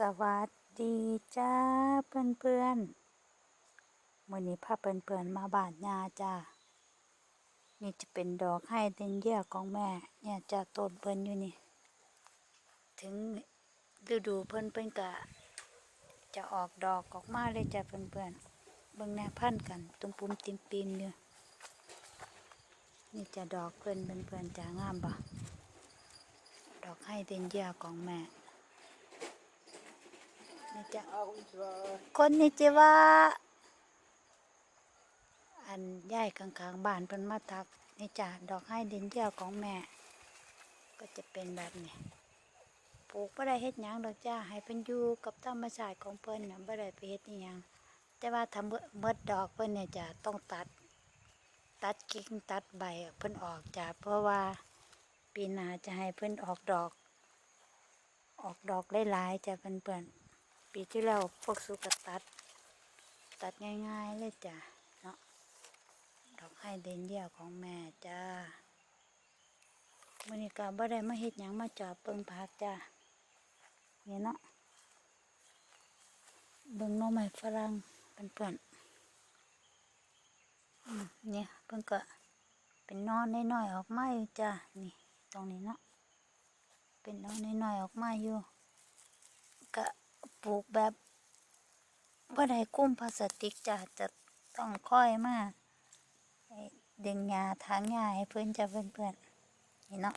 สวัสดีจ้าเพื่อนเพื่อนๆมื่อนี้พาเพื่อนเพื่อนมาบานยาจ้านี่จะเป็นดอกให้เต็นเยี่ยของแม่ เนี่ยจะต้นเพิ่อนอยู่นี่ ถึงฤดูเพิ่อนเพิ่อนกะจะออกดอกออกมาเลยจ้าเพื่อนเพื่อนเบิ่งแน่พันกันตุ้มปุ้มติมปิมอยู่นี่จะดอกเพื่อนเพื่อนจะงามบ่ดอกให้เต็นเยี่ยของแม่ คนนี่จิว่า อันย่ายกลางๆบ้านเป็นมาทักนี่จ้ะดอกให้ดินเจ้าของแม่ ก็จะเป็นแบบนี้ปลูกบ่ได้เฮ็ดหยังดอกจ้าให้เพิ่นอยู่กับธรรมชาติของเพิ่นน่ะบ่ได้ไปเฮ็ดอยังแต่ว่าทำเมดดอกเพิ่นเนี่ยจะต้องตัด ตัดกิ่งตัดใบเพิ่นออกจ้ะเพราะว่าปีหน้าจะให้เพิ่นออกดอก ออกดอกหลายๆจะเพิ่นเพิ่น ปีที่แล้วพวกสุกตัด ตัดง่ายๆเลยจ้ะเนาะดอกให้เดนเดี่ยของแม่จ้ามื้อนี้ก็บ่ได้มาเฮ็ดหยังมาจอบเบิ่งผักจ้านี่เนาะเบิ่งน้องใหม่ฝรั่งเป็นเพื่อนเนี่ยเพิ่นก็เป็นนอนน้อยๆออกมาอยู่จ้านี่ ตรงนี้เนาะเป็นนอนน้อยๆออกมาอยู่ ปลูกแบบว่าได้คุ้มพลาสติกจ้ะจะต้องค่อยมาไอ้ดึงยาทางยาให้เพื่อนจะเพื่อนเพื่อนนี่เนาะ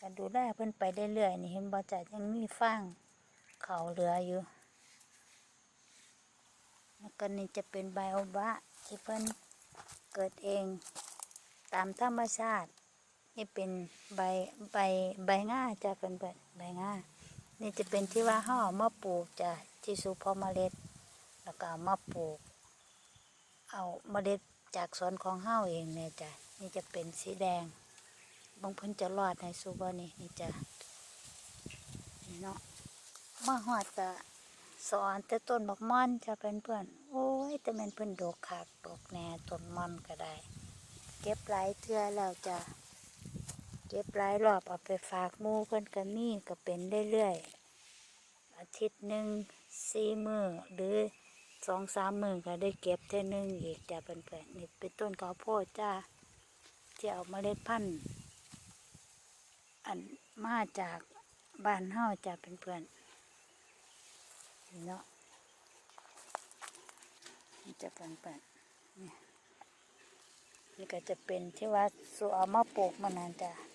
ก็ดูแลเพื่อนไปเรื่อยๆนี่เห็นบ่จ้ะยังมีฟางเขาเหลืออยู่แล้วก็นี่จะเป็นไบโอบะที่เพื่อนเกิดเองตามธรรมชาติ นี่เป็นใบใบใบง่าจะเป็นใบใบง่า นี่จะเป็นที่ว่าห่อมาปลูกจะที่สูพอเมล็ด แล้วก็มาปลูก เอาเมล็ดจากสวนของเฮาเองเนี่ยจ้ะนี่จะเป็นสีแดงบางพิ่นจะรอดในสูบอนี่นี่จ้ะนี่เนาะมาหอดก็สอนแต่ต้นบักม่อนจะเป็นเพื่อนโอ้ยแต่แมันเพิ่อนดกคักดกแหน่ต้นม่อนก็ได้ เก็บหลายเทื่อแล้วจ้ะ เก็บหลายรอบเอาไปฝากมูเพิ่นก็มีก็เป็นเรื่อยๆอาทิตย์หนึ่งสี่มือหรือสองสามมือก็ได้เก็บเท่านึงอีกจ้ะเพื่อนๆนี่เป็นต้นข้าวโพดจ้าที่เอาเมล็ดพันธุ์อันมาจากบ้านเฮาจ้ะเพื่อนๆเนาะจะเพื่อนๆนี่นี่ก็จะเป็นที่ว่าสูเอามาปลูกมานานจ้ะ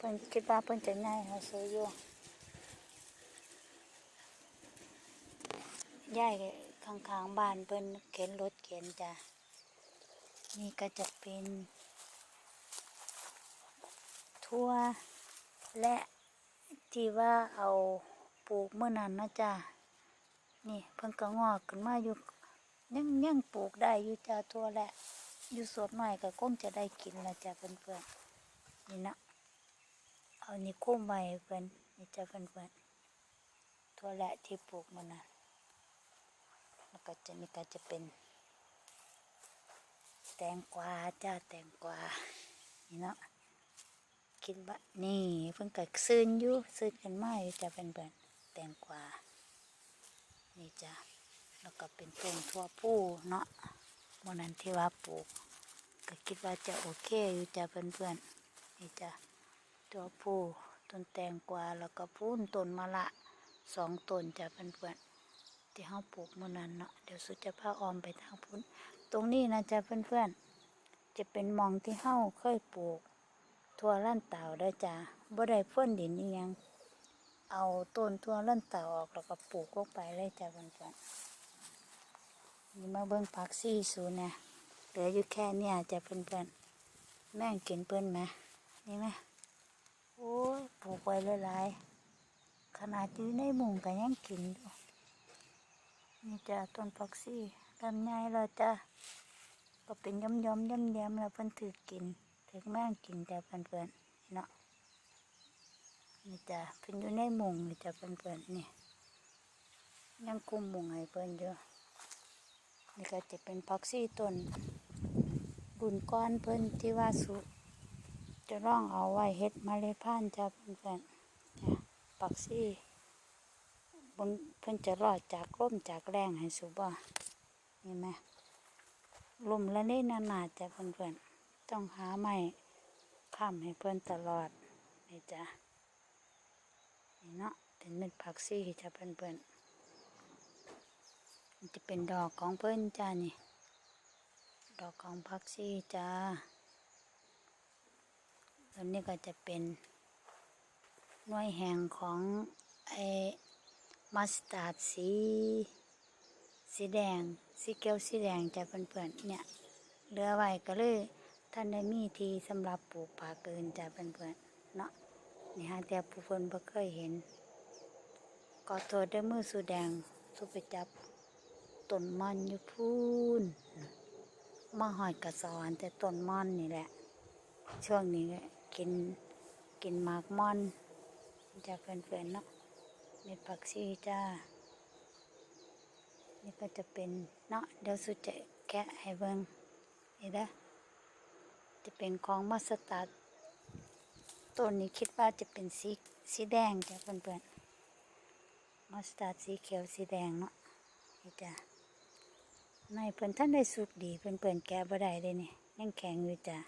เพิ่นคิดว่าเพิ่นจะง่ายเขาซื้ออยู่ย่ายข้างๆบ้านเพิ่นเข็นรถเข็นจ้ะนี่ก็จะเป็นทั่วและที่ว่าเอาปลูกเมื่อนั้นนะจ้ะนี่เพิ่นก็งอกขึ้นมาอยู่ยังยังปลูกได้อยู่จ้ะทั่วและ อยู่สวนหน่อยก็คงจะได้กินแล้วจ้ะเพื่อนๆนี่นะ เอานี่คุ้มไว้เพื่อนนี่จะเพื่อนเพื่อนทั่วแหละที่ปลูกมันนะแล้วก็จะนี่ก็จะเป็น แตงกวาจ้าแตงกวานี่เนาะคิดว่านี่เพิ่งกัซื้นอยู่ซื้นกันมาอยู่จะเป็นเพื่อนแตงกวานี่จ้ะแล้วก็เป็นต้นทั่วผู้เนาะวันนั้นที่ว่าปลูก ก็คิดว่าจะโอเคอยู่จ้ะเพื่อนๆนี่จ้ะ ตัวผู้ต้นแตงกวาแล้วก็พูนต้นมะละสองต้นจะเพื่อนๆที่เขาปลูกเมื่อนั้นเนาะเดี๋ยวสุจะพาออมไปทางพุ้นตรงนี้นะจ๊ะเพื่อนๆ จะเป็นมองที่เฮาเคยปลูกทั่วลั่นเต่าได้จ้ะบ่ได้พ่นดินยัง เอาต้นทั่วลั่นเต่าออกแล้วก็ปลูกลงไปเลยจ้ะเพื่อนๆนี่มาเบิ่งผักซี่สูนเนี่ยเหลืออยู่แค่เนี่ยจะเพื่อนๆแม่งกินเปิ้นไหมนี่ไหม โอ้ยปลูกไว้หลายๆขนาดอยู่ในมุงก็ยังกินอยู่นี่จ้ะต้นพักซี่ลำไยแล้วจ้ะก็เป็นย้อมย้อมย้ำย้มๆแล้วเพิ่นถือกินถือแม่งกินจ้ะเพื่อนๆเนาะนี่จ้ะเพิ่นอยู่ในมุงนี่จ้ะเพื่อนๆนี่ยังคุมมุงให้เพิ่นอยู่นี่ก็จะเป็นพักซี่ต้นบุญก้อนเพิ่นที่ว่าสุ จะร่องเอาไว้เฮ็ดเมล็ดพันธุ์จ้ะเพื่อนเนี่ยปักซี่บนเพิ่นจะรอดจากลมจากแรงให้สุบ่นี่ไหมลมและนี่นานาจะเพื่อนๆต้องหาไม้ค้ำให้เพิ่นตลอดนี่จ้ะนี่เนาะเป็นเม็ดผักซี่จ้ะเพื่อนๆมันจะเป็นดอกของเพิ่นจ้านี่ ดอกของผักซี่จ้า ตัวนี้ก็จะเป็นหน่วยแห่งของไอ้มัสตาร์ดสีสีแดงสีเขียวสีแดงจะเพื่อนๆเนี่ยเหลือไว้ก็เลยท่านได้มีทีสำหรับปลูกผักเกินจะเพื่อนๆเนาะนี่ฮะแต่ผู้คนบ่เคยเห็นก็โทษด้วยมือสูแดงสุไปจับต้นมันอยู่พูนมาหอยกระสอนแต่ต้นม่อนนี่แหละ ช่วงนี้ กินกินหมากม่อนจะเพื่อนๆเนาะมีผักชีจ้า นี่ก็จะเป็นเนาะเดี๋ยวสุจะแกะให้เบิ่งนี่นะจะเป็นของมัสตาร์ดต้นนี้คิดว่าจะเป็นสีสีแดงจ้ะเพื่อนๆมัสตาร์ดสีเขียวสีแดงเนาะนี่จ้ะในเพิ่อนท่านได้สุกดีเพิ่อนเปิ่นแกะบ่ได้เลยนี่ยังแข็งอยู่จ้ะ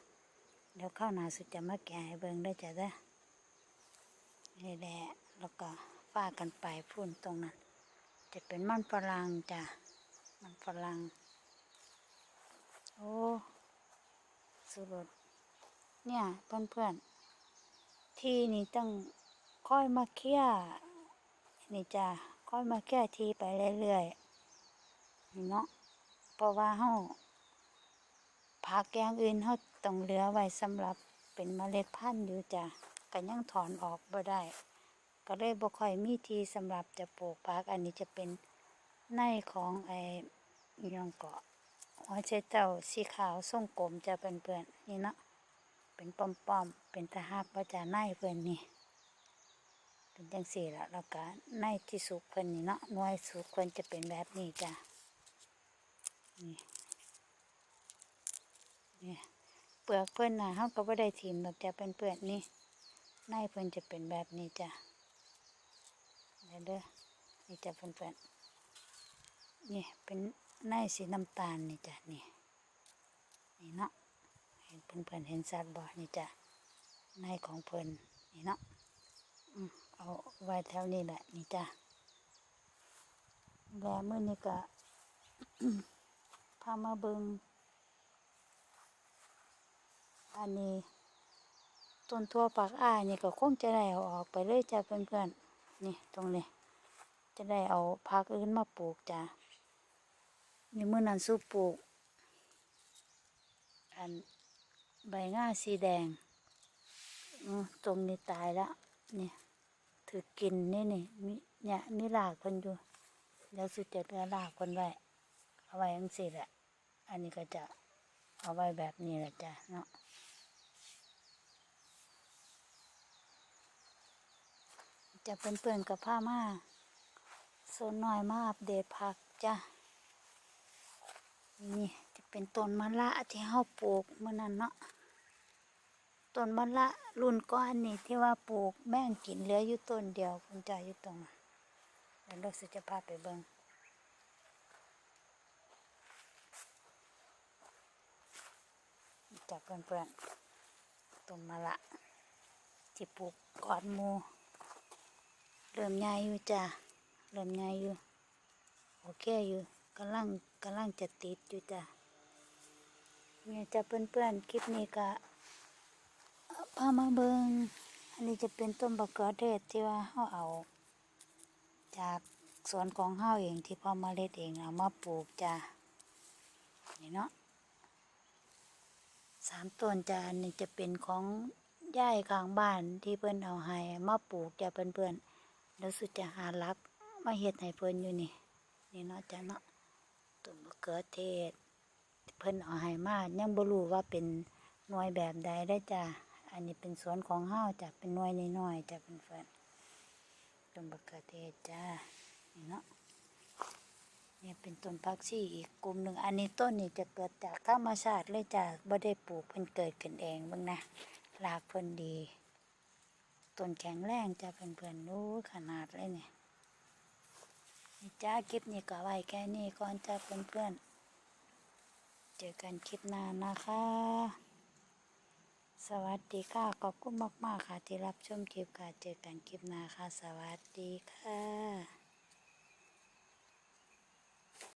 เดี๋ยวข้าวหนาสุดจะมาแกะให้เบิ่งได้จ้ะเด้อนี่แหละแล้วก็ฟากันไปพุ่นตรงนั้น จะเป็นมันฝรั่งจ้ะมันฝรั่งโอ้สุดเนี่ยเพื่อนเพื่อนๆที่นี่ต้องค่อยมาเคี่ยนี่จ้ะค่อยมาเคี่ยทีไปเรื่อยๆเนาะเพราะว่าเฮา ผักอย่างอื่นเฮาต้องเหลือไว้สำหรับเป็นเมล็ดพันธุ์อยู่จ้ะก็ยังถอนออกบ่ได้ ก็เลยบ่ค่อยมีทีสำหรับจะปลูกผัก อันนี้จะเป็นในของไอ้อิหยังเกาะหัวใจเจ้าสีขาวทรงกลมจะเป็นเพื่อนๆนี่เนาะเป็นป้อมๆเป็นตะหักว่าจะในเพิ่อนนี่เป็นจังสี่ละแล้วก็ในที่สุกเพิ่อนนี่เนาะน่วยสุกเพิ่อนจะเป็นแบบนี้จ้ะนี่ นี่เปลือกเพิ่นน่ะเฮาก็บ่ได้ถิ่มดอกจ้ะเพิ่นเปลือนๆนี่ในเพิ่นจะเป็นแบบนี้จ้ะเดี๋ยวเด้อนี่จ้ะเพิ่นๆนี่เป็นในสีน้ำตาลนี่จ้ะนี่นี่เนาะเห็นเพิ่นๆเห็นชัดบ่นี่จ้ะในของเพิ่นนี่เนาะอืมเอาไว้แถวนี้แหละนี่จ้ะแล้วมื้อนี้ก็พามาเบิง อันนี้ ต้นทั่วปากอ้ายนี่ก็คงจะได้เอาออกไปเลยจ้ะเพื่อนๆ นี่ตรงนี้ จะได้เอาพักอื่นมาปลูกจ้ะนี่เมื่อนั้นสู้ปลูก อันใบง่าสีแดงตรงนี้ตายแล้วนี่ถือกินนี่นี่มีเนี่ยมีรากคนอยู่เดี๋ยวสุดจะเหลือรากคนไว้เอาไว้ยังสิแหละ อันนี้ก็จะเอาไว้แบบนี้แหละจ้ะเนาะ จะเป็นเปื่อนกับผ้ามาโซนหน้อยมาอัปเดตผักจ้ะนี่จะเป็นต้นมะละที่เฮาปลูกเมื่อนั้นเนาะต้นมะละรุ่นก้อนนี่ที่ว่าปลูกแม่งกินเหลืออยู่ต้นเดียวคุณจ่าอยู่ตรงนั้นเดี๋ยวเราจะพาไปเบิ่งจากเพื่อนๆต้นมะละที่ปลูกกอดหมู เริ่มใหญ่อยู่จ้ะเริ่มใหญ่อยู่โอเคอยู่กำลังกำลังจะติดอยู่จ้ะเนี่ยจะเพื่อนๆคลิปนี้ก็พามาเบิงอันนี้จะเป็นต้นบักเขือเทศที่ว่าเขาเอา จากสวนของเฮาเองที่พ่อมาเล็ดเองเอามาปลูกจ้ะนี่เนาะสามต้นจ้ะอันนี้จะเป็นของย่ายข้างบ้านที่เพิ่อนเอาให้มาปลูกจ้ะเพิ่นเพื่อนๆ แล้วสุดจะหารักมาเฮ็ดให้เพิ่นอยู่นี่ นี่เนาะจ้ะเนาะต้นมเขือเทศ เพิ่นเอาให้มายังบ่รู้ว่าเป็นหน่วยแบบใดได้จ้ะอันนี้เป็นสวนของเฮาจ้ะเป็นหน่วยน้อยๆจ้ะเพื่อนต้นมะเขือเทศจ้านี่เนาะเนี่ยเป็นต้นพักชีอีกกลุ่มหนึ่งอันนี้ต้นนี้จะเกิดจากธรรมชาติเลยจ้ะบ่ได้ปลูกเพิ่นเกิดขึ้นเองเบิ่งนะรากเพิ่นดี ต้นแข็งแรงจ้าเพื่อนๆรู้ขนาดเลยเนี่ยจ้าคลิปนี้ก็ไว้แค่นี้ก่อนจ้าเพื่อนๆ เจอกันคลิปหน้านะคะ สวัสดีค่ะ ขอบคุณมากๆค่ะที่รับชมคลิปค่ะ เจอกันคลิปหน้าค่ะ สวัสดีค่ะ